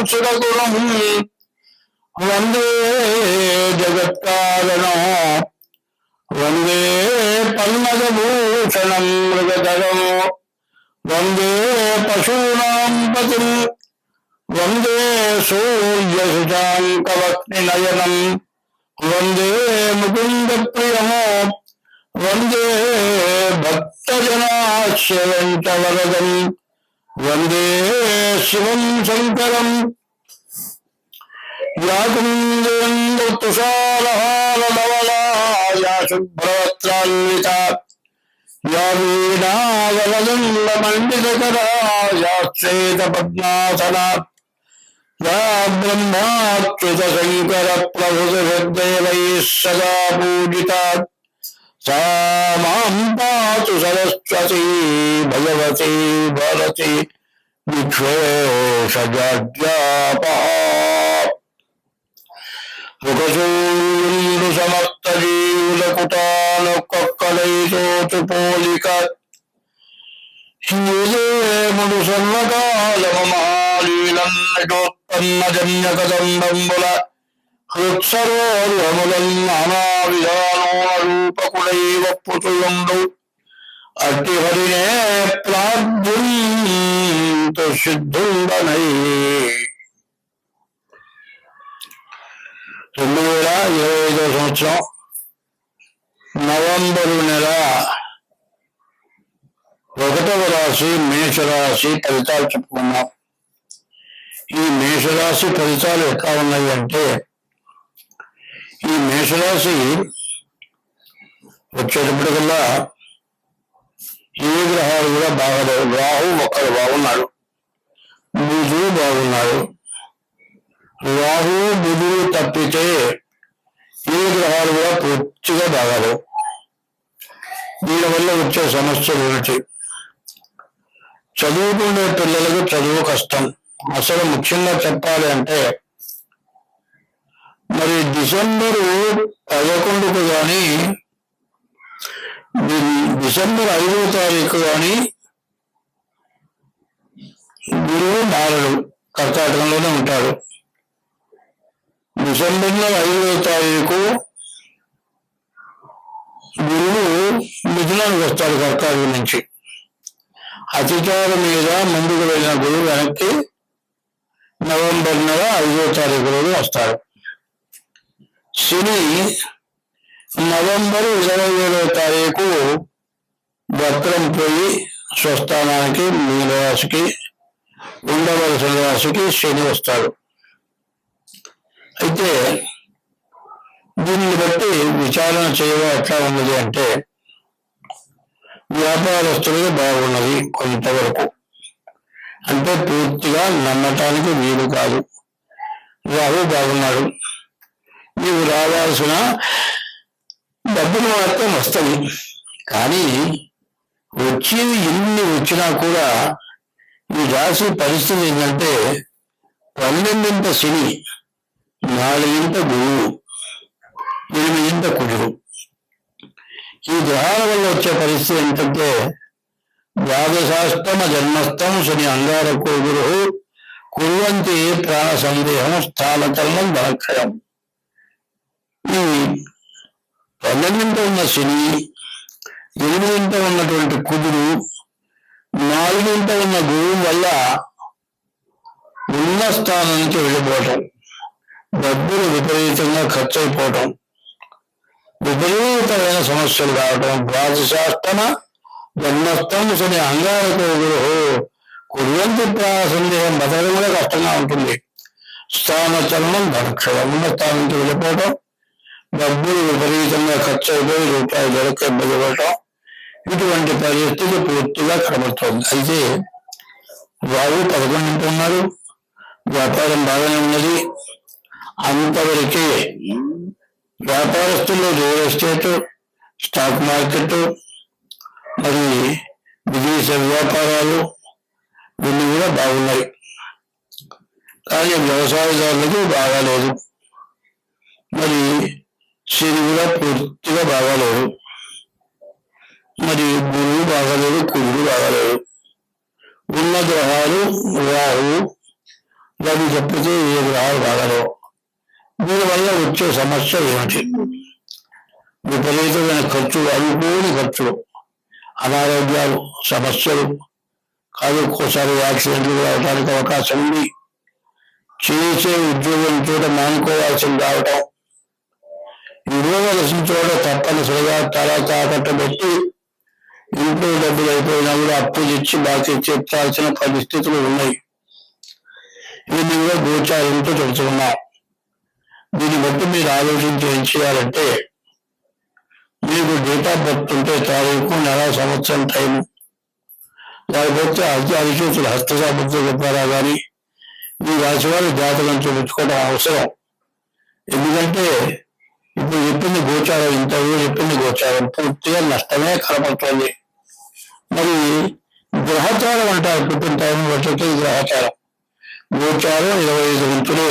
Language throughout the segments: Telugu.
వందే ఉమాపతిం సురగురం వందే జగత్కారణం. వందే పల్మజభూషణం మృగధరం. వందే పశూనాం పతిం వందే సూర్యశుశాంకవక్నినయనం వందే ముకుంద ప్రియమో వందే భక్తజనాశ్రయంచ వరదం. వందే శివం వ్యాకుందేంద్రుతుషారహారధవలాయా శుభ్రవత్రాన్విత యా వీణావలందమండితకరాయాశ్చేత పద్మాసనా యా బ్రహ్మాచ్యుత శంకర ప్రభుదేవై సదా పూజిత సా మాం పాతు సరస్వతీ భగవతీ భరతి. విక్షోష జాడ్యాపహా ముఖశూరుండు సమస్త జీవులకుటాను కొక్కలైతోచు పోలిక శ్రీదేముడు సర్వకాలమ మహాలీలన్నటోత్పన్న జన్య కదంబంబుల హృత్సరోర్వములన్ నానా విధానోన రూపకుడై పుతులుండు అట్టి హరినే ప్రార్థుంతు సిద్ధుండనై రెండు వేల ఇరవై ఐదో సంవత్సరం నవంబరు నెల ఒకటవ రాశి మేషరాశి ఫలితాలు చెప్పుకున్నాం ఈ మేషరాశి ఫలితాలు ఎట్లా ఉన్నాయి అంటే ఈ మేషరాశి వచ్చేటప్పటికల్లా ఏ గ్రహాలు కూడా బాగా రాహు ఒక్కడు బాగున్నాడు బుధుడు బాగున్నాడు రాహువు బుధుడు తప్పితే ఈ గ్రహాలు కూడా పూర్తిగా బాగాలేవు. దీనివల్ల వచ్చే సమస్యలు ఏమిటి? చదువుకునే పిల్లలకు చదువు కష్టం. అసలు ముఖ్యంగా చెప్పాలి అంటే మరి డిసెంబరు పదకొండుకు కానీ డిసెంబర్ ఐదో తారీఖు కానీ గురువు మారడు. కర్కాటకంలోనే ఉంటాడు. డిసెంబర్లో ఐదవ తారీఖు గురువు మిథునానికి వస్తాడు కర్కాటకం నుంచి. అతిచారం మీద ముందుకు వెళ్ళిన గురువు వెనక్కి నవంబర్ నెల ఐదో తారీఖు రోజు వస్తాడు. శని నవంబర్ ఇరవై ఏడవ తారీఖు వక్రం పోయి స్వస్థానానికి మీనరాశికి ఉండవలసిన రాశికి శని వస్తాడు. అయితే దీన్ని బట్టి విచారణ చేయడం ఎట్లా ఉన్నది అంటే వ్యాపారస్తులకు బాగున్నది కొంతవరకు. అంటే పూర్తిగా నమ్మటానికి వీలు కాదు. రాహు బాగున్నాడు. నీవు రావాల్సిన డబ్బులు మాత్రం వస్తుంది కానీ వచ్చేవి ఎన్ని వచ్చినా కూడా ఈ రాశి పరిస్థితి ఏంటంటే పన్నెండింత శని నాలుగింత గురువు ఎనిమిదింత కుజుడు ఈ గ్రహాల వల్ల వచ్చే పరిస్థితి ఏంటంటే ద్వాదశాష్టమ జన్మస్థం శని అంగారకో గురు కురువంతి ప్రాణ సందేహం స్థానకరణం బలక్షయం ఈ పన్నెండింట ఉన్న శని ఎనిమిదింట ఉన్నటువంటి కుదురు నాలుగింట ఉన్న గురువు వల్ల ఉన్న స్థానానికి వెళ్ళిపోవటం. డబ్బులు విపరీతంగా ఖర్చు అయిపోవటం విపరీతమైన సమస్యలు రావటం. ద్వాదశాష్టమ జన్మస్థం శని అంగారకో గురు కుర్వంతి సందేహం బతకడం కూడా కష్టంగా ఉంటుంది. స్థాన చలనం ధనక్షయం ఉన్న వెళ్ళిపోవటం. డబ్బులు విపరీతంగా ఖర్చు అయిపోయి రూపాయలు దొరక ఇబ్బంది పడటం ఇటువంటి పరిస్థితి పూర్తిగా కనబడుతోంది. అయితే వారు పదకొండు ఉన్నారు వ్యాపారం బాగానే ఉన్నది. అంతవరకే వ్యాపారస్తులు రియల్ ఎస్టేట్ స్టాక్ మార్కెట్ మరి విదేశ వ్యాపారాలు వీళ్ళు కూడా బాగున్నాయి. కానీ వ్యవసాయదారులకు బాగాలేదు. మరి చెరువు కూడా పూర్తిగా బాగాలేదు. మరి గురువు బాగాలేదు కురుడు బాగాలేదు. ఉన్న గ్రహాలు రాహు రవి తప్పితే ఏ గ్రహాలు బాగాలేవు. దీనివల్ల వచ్చే సమస్య ఏమిటి? విపరీతమైన ఖర్చులు అనుకోని ఖర్చులు అనారోగ్యాలు సమస్యలు. కాదు ఒక్కోసారి యాక్సిడెంట్లు రావడానికి అవకాశం ఉంది. చేసే ఉద్యోగం చోట మానుకోవాల్సింది రావటం. ఇవ్వవలసిన చోట తప్పనిసరిగా తల తాకట్టు పెట్టి ఇంట్లో డబ్బులు అయిపోయినా కూడా అప్పు తెచ్చి బాకీ చెప్పాల్సిన పరిస్థితులు ఉన్నాయి. ఈ కూడా గోచారంతో చెబుతున్నాం దీన్ని బట్టి మీరు ఆలోచించి ఏం చేయాలంటే మీకు డేట్ ఆఫ్ బర్త్ ఉంటే తారీఖు నెల సంవత్సరం టైం లేకపోతే అతి అరిచేతులు హస్త సామర్థ్యం కానీ మీ రాశి వారి జాతకం చూపించుకోవడం అవసరం. ఎందుకంటే ఇప్పుడు చెప్పింది గోచారం ఇంటర్వ్యూ చెప్పింది గోచారం. పూర్తిగా నష్టమే కనపడుతుంది. మరి గ్రహచారం అంటారు పుట్టిన టైం వచ్చేది గ్రహచారం. గోచారం ఇరవై ఐదు వంతులే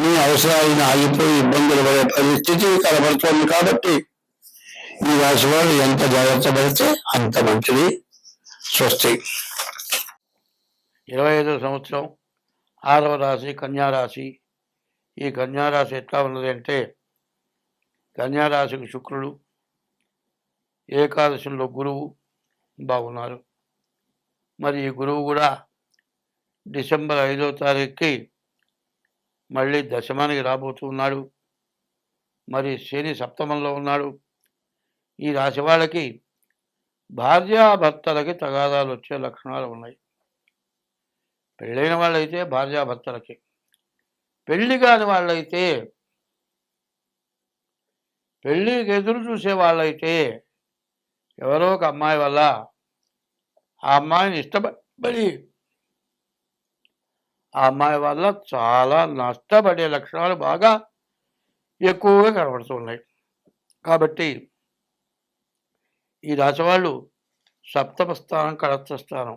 మీ అవసరాలను ఆగిపోయి ఇబ్బందులు పడే పరిస్థితి కనబడుతోంది కాబట్టి ఈ రాశి వాళ్ళు ఎంత జాగ్రత్త పడితే అంత మంచిది. స్వస్తి. ఇరవై ఐదో సంవత్సరం ఆరవ రాశి కన్యారాశి ఈ కన్యారాశి ఎట్లా ఉన్నది అంటే కన్యారాశికి శుక్రుడు ఏకాదశిలో గురువు బాగున్నారు. మరి ఈ గురువు కూడా డిసెంబర్ ఐదో తారీఖుకి మళ్ళీ దశమానికి రాబోతున్నాడు మరి శని సప్తమంలో ఉన్నాడు. ఈ రాశి వాళ్ళకి భార్యాభర్తలకి తగాదాలు వచ్చే లక్షణాలు ఉన్నాయి. పెళ్ళైన వాళ్ళైతే భార్యాభర్తలకి. పెళ్ళి కాని వాళ్ళైతే పెళ్ళికి ఎదురు చూసే వాళ్ళైతే ఎవరో ఒక అమ్మాయి వల్ల ఆ అమ్మాయిని ఇష్టపడి ఆ అమ్మాయి వల్ల చాలా నష్టపడే లక్షణాలు బాగా ఎక్కువగా కనబడుతున్నాయి కాబట్టి ఈ రాశి వాళ్ళు సప్తమ స్థానం కడత్వ స్థానం.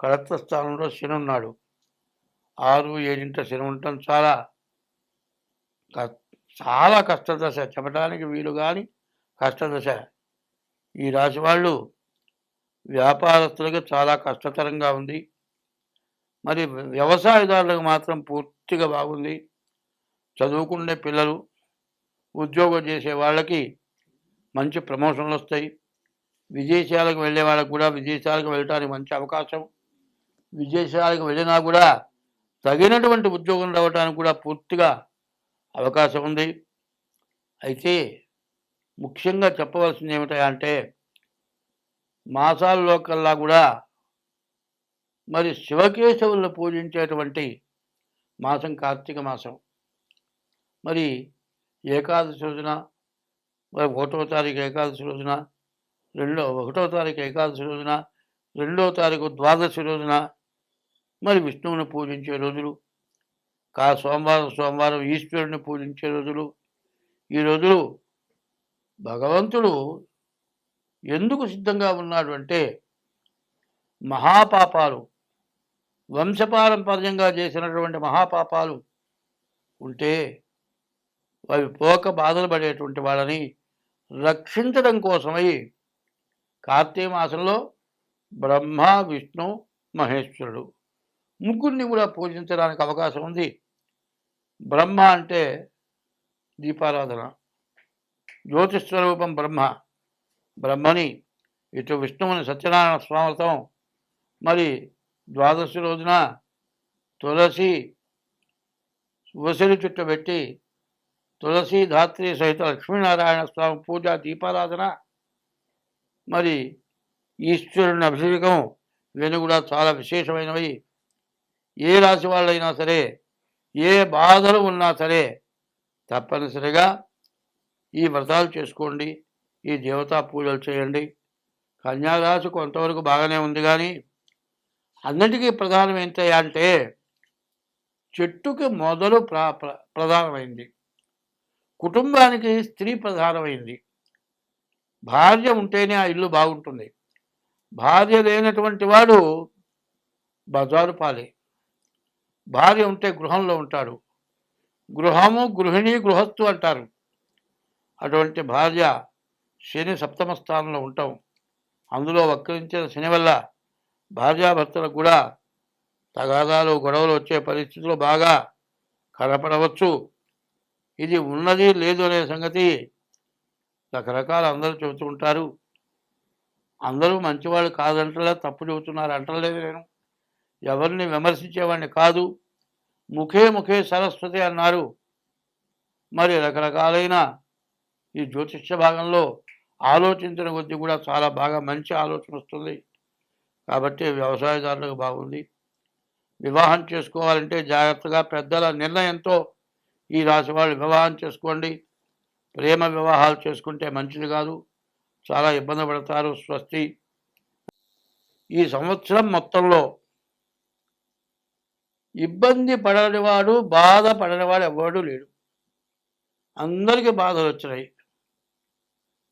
కడత్వ స్థానంలో శని ఉన్నాడు. ఆరు ఏడింట శని ఉండటం చాలా చాలా కష్టదశ. చెప్పడానికి వీలు కానీ కష్టదశ. ఈ రాశి వాళ్ళు వ్యాపారస్తులకు చాలా కష్టతరంగా ఉంది. మరి వ్యవసాయదారులకు మాత్రం పూర్తిగా బాగుంది. చదువుకునే పిల్లలు ఉద్యోగం చేసే వాళ్ళకి మంచి ప్రమోషన్లు వస్తాయి. విదేశాలకు వెళ్ళే వాళ్ళకు కూడా విదేశాలకు వెళ్ళడానికి మంచి అవకాశం. విదేశాలకు వెళ్ళినా కూడా తగినటువంటి ఉద్యోగం రావడానికి కూడా పూర్తిగా అవకాశం ఉంది. అయితే ముఖ్యంగా చెప్పవలసింది ఏమిటంటే మాసాల్లో కల్లా కూడా మరి శివకేశవులను పూజించేటువంటి మాసం కార్తీక మాసం. మరి ఏకాదశి రోజున మరి ఒకటో తారీఖు ఏకాదశి రోజున రెండో ఒకటో తారీఖు ఏకాదశి రోజున రెండో తారీఖు ద్వాదశి రోజున మరి విష్ణువుని పూజించే రోజులు కా సోమవారం సోమవారం ఈశ్వరుని పూజించే రోజులు. ఈ రోజులు భగవంతుడు ఎందుకు సిద్ధంగా ఉన్నాడు అంటే మహాపాపాలు వంశపారంపర్యంగా చేసినటువంటి మహాపాపాలు ఉంటే అవి పోక బాధలు పడేటువంటి వాళ్ళని రక్షించడం కోసమై కార్తీక మాసంలో బ్రహ్మ విష్ణు మహేశ్వరుడు ముగ్గురిని కూడా పూజించడానికి అవకాశం ఉంది. బ్రహ్మ అంటే దీపారాధన. జ్యోతిస్వరూపం బ్రహ్మ. బ్రహ్మని ఇటు విష్ణువుని సత్యనారాయణ స్వామితో మరి ద్వాదశి రోజున తులసి ఉసిరి చుట్టు పెట్టి తులసి ధాత్రి సహిత లక్ష్మీనారాయణ స్వామి పూజ దీపారాధన. మరి ఈశ్వరుని అభిషేకం ఇవన్నీ కూడా చాలా విశేషమైనవి. ఏ రాశి వాళ్ళైనా సరే ఏ బాధలు ఉన్నా సరే తప్పనిసరిగా ఈ వ్రతాలు చేసుకోండి. ఈ దేవతా పూజలు చేయండి. కన్యారాశి కొంతవరకు బాగానే ఉంది కానీ అన్నిటికీ ప్రధానం ఏంటయ్యా అంటే చెట్టుకి మొదలు ప్ర- ప్రధానమైంది. కుటుంబానికి స్త్రీ ప్రధానమైంది. భార్య ఉంటేనే ఆ ఇల్లు బాగుంటుంది. భార్య లేనటువంటి వాడు బజారు పాలే. భార్య ఉంటే గృహంలో ఉంటాడు. గృహము గృహిణి గృహస్థు అంటారు. అటువంటి భార్య శని సప్తమ స్థానంలో ఉంటాం. అందులో వక్రించిన శని వల్ల భార్యాభర్తలకు కూడా తగాదాలు గొడవలు వచ్చే పరిస్థితులు బాగా కనపడవచ్చు. ఇది ఉన్నది లేదు అనే సంగతి రకరకాల అందరూ చెబుతూ ఉంటారు. అందరూ మంచివాళ్ళు కాదంటలే తప్పు చెబుతున్నారు అంటలేదు నేను. ఎవరిని విమర్శించేవాడిని కాదు. ముఖే ముఖే సరస్వతి అన్నారు. మరి రకరకాలైన ఈ జ్యోతిష్య భాగంలో ఆలోచించిన కొద్దీ కూడా చాలా బాగా మంచి ఆలోచన వస్తుంది. కాబట్టి వ్యవసాయదారులకు బాగుంది. వివాహం చేసుకోవాలంటే జాగ్రత్తగా పెద్దల నిర్ణయంతో ఈ రాశి వాళ్ళు వివాహం చేసుకోండి. ప్రేమ వివాహాలు చేసుకుంటే మంచిది కాదు. చాలా ఇబ్బంది పడతారు స్వస్తి. ఈ సంవత్సరం మొత్తంలో ఇబ్బంది పడనివాడు బాధ పడనివాడు ఎవడు లేడు. అందరికీ బాధలు వచ్చినాయి.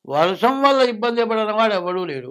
వర్షం వల్ల ఇబ్బంది పడనివాడు ఎవడూ లేడు.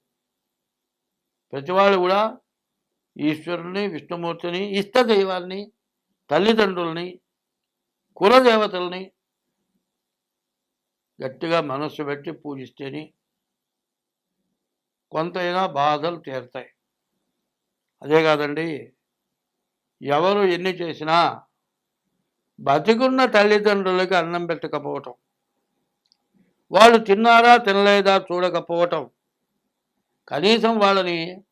ప్రతివాళ్ళు కూడా ఈశ్వరుని విష్ణుమూర్తిని ఇష్ట దైవాన్ని తల్లిదండ్రుల్ని కులదేవతల్ని గట్టిగా మనస్సు పెట్టి పూజిస్తేనే కొంతైనా బాధలు తీరుతాయి. అదే కాదండి ఎవరు ఎన్ని చేసినా బతికున్న తల్లిదండ్రులకి అన్నం పెట్టకపోవటం వాళ్ళు తిన్నారా తినలేదా చూడకపోవటం కనీసం వాళ్ళని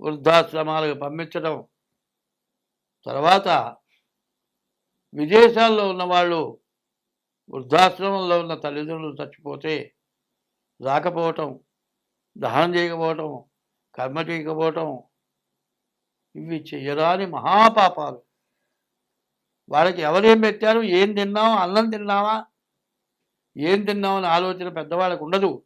వృద్ధాశ్రమాలకు పంపించడం. తర్వాత విదేశాల్లో ఉన్న వాళ్ళు వృద్ధాశ్రమంలో ఉన్న తల్లిదండ్రులు చచ్చిపోతే రాకపోవటం దహనం చేయకపోవటం కర్మ చేయకపోవటం ఇవి చేయరాని మహాపాపాలు. వాళ్ళకి ఎవరేం పెట్టారు? ఏం తిన్నావు అన్నం తిన్నావా ఏం తిన్నామని అని ఆలోచన పెద్దవాళ్ళకు ఉండదు.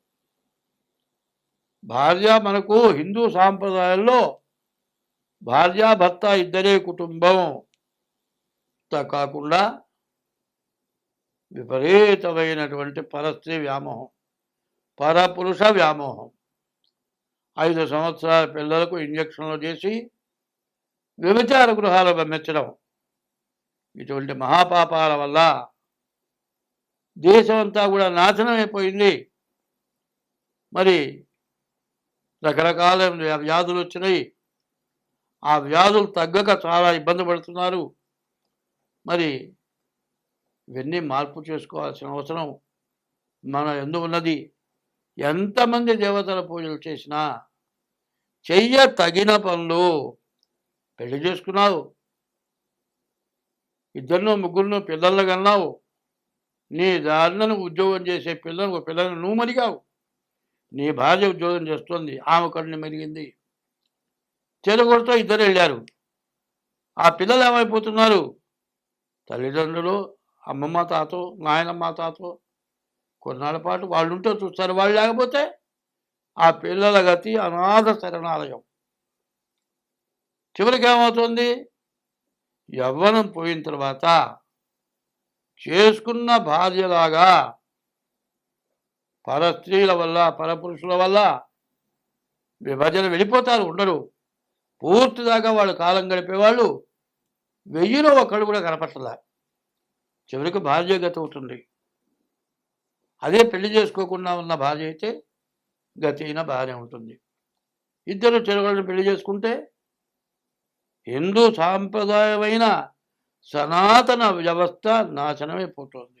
భార్య మనకు హిందూ సాంప్రదాయంలో భార్య భర్త ఇద్దరే కుటుంబం. కాకుండా విపరీతమైనటువంటి పరస్త్రీ వ్యామోహం పరపురుష వ్యామోహం. ఐదు సంవత్సరాల పిల్లలకు ఇంజక్షన్లు చేసి వ్యభిచార గృహాలు పంపించడం ఇటువంటి మహాపాపాల వల్ల దేశమంతా కూడా నాశనం అయిపోయింది మరి రకరకాల వ్యాధులు వచ్చినాయి. ఆ వ్యాధులు తగ్గక చాలా ఇబ్బంది పడుతున్నారు. మరి ఇవన్నీ మార్పు చేసుకోవాల్సిన అవసరం మన ఎందు ఉన్నది. ఎంతమంది దేవతల పూజలు చేసినా చెయ్య తగిన పనులు పెళ్ళి చేసుకున్నావు. ఇద్దరినో ముగ్గురును పిల్లలను కన్నావు. నీ దారిలను ఉద్యోగం చేసే పిల్లలు పిల్లలను నువ్వు మరిగావు. నీ భార్య ఉద్యోగం చేస్తుంది ఆమె కడుని మెరిగింది. చెరుగొడుతో ఇద్దరు వెళ్ళారు. ఆ పిల్లలు ఏమైపోతున్నారు? తల్లిదండ్రులు అమ్మమ్మ తాతో నాయనమ్మ తాతో. కొన్నాళ్ళ పాటు వాళ్ళు ఉంటే చూస్తారు వాళ్ళు లేకపోతే ఆ పిల్లల గతి అనాథ శరణాలయం. చివరికి ఏమవుతుంది? యవ్వనం పోయిన తర్వాత చేసుకున్న భార్యలాగా పర స్త్రీల వల్ల పరపురుషుల వల్ల విభజన వెళ్ళిపోతారు ఉండరు. పూర్తిదాకా వాళ్ళు కాలం గడిపేవాళ్ళు వెయ్యిలో ఒకళ్ళు కూడా కనపట్టలే చివరికి భార్య గతి అవుతుంది అదే పెళ్ళి చేసుకోకుండా ఉన్న భార్య అయితే గతి అయిన భార్య ఉంటుంది. ఇద్దరు చెరువులను పెళ్ళి చేసుకుంటే హిందూ సాంప్రదాయమైన సనాతన వ్యవస్థ నాశనమైపోతుంది.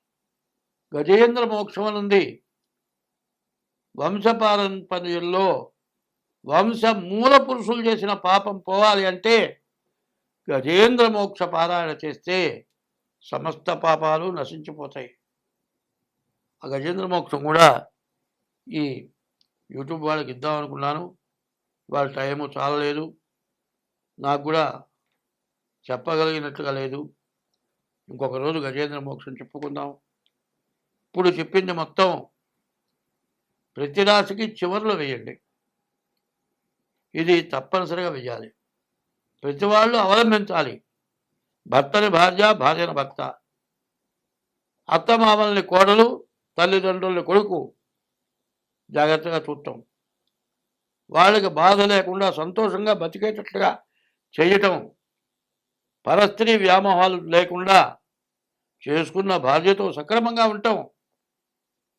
గజేంద్ర మోక్షం అని ఉంది. వంశపారంపర్యంలో వంశ మూల పురుషులు చేసిన పాపం పోవాలి అంటే గజేంద్ర మోక్ష పారాయణ చేస్తే సమస్త పాపాలు నశించిపోతాయి. ఆ గజేంద్ర మోక్షం కూడా ఈ యూట్యూబ్ వాళ్ళకి ఇద్దాం అనుకున్నాను. వాళ్ళ టైము చాలలేదు. నాకు కూడా చెప్పగలిగినట్లుగా లేదు. ఇంకొక రోజు గజేంద్ర మోక్షం చెప్పుకుందాం. ఇప్పుడు చెప్పింది మొత్తం ప్రతి రాశికి చివరిలో వేయండి. ఇది తప్పనిసరిగా వేయాలి. ప్రతి వాళ్ళు అవలంబించాలి. భర్తని భార్య భార్యని భర్త. అత్తమామల్ని కోడలు తల్లిదండ్రుల్ని కొడుకు. జాగ్రత్తగా చూడటం వాళ్ళకి బాధ లేకుండా సంతోషంగా బతికేటట్లుగా చేయటం. పరస్త్రీ వ్యామోహాలు లేకుండా చేసుకున్న భార్యతో సక్రమంగా ఉంటాం.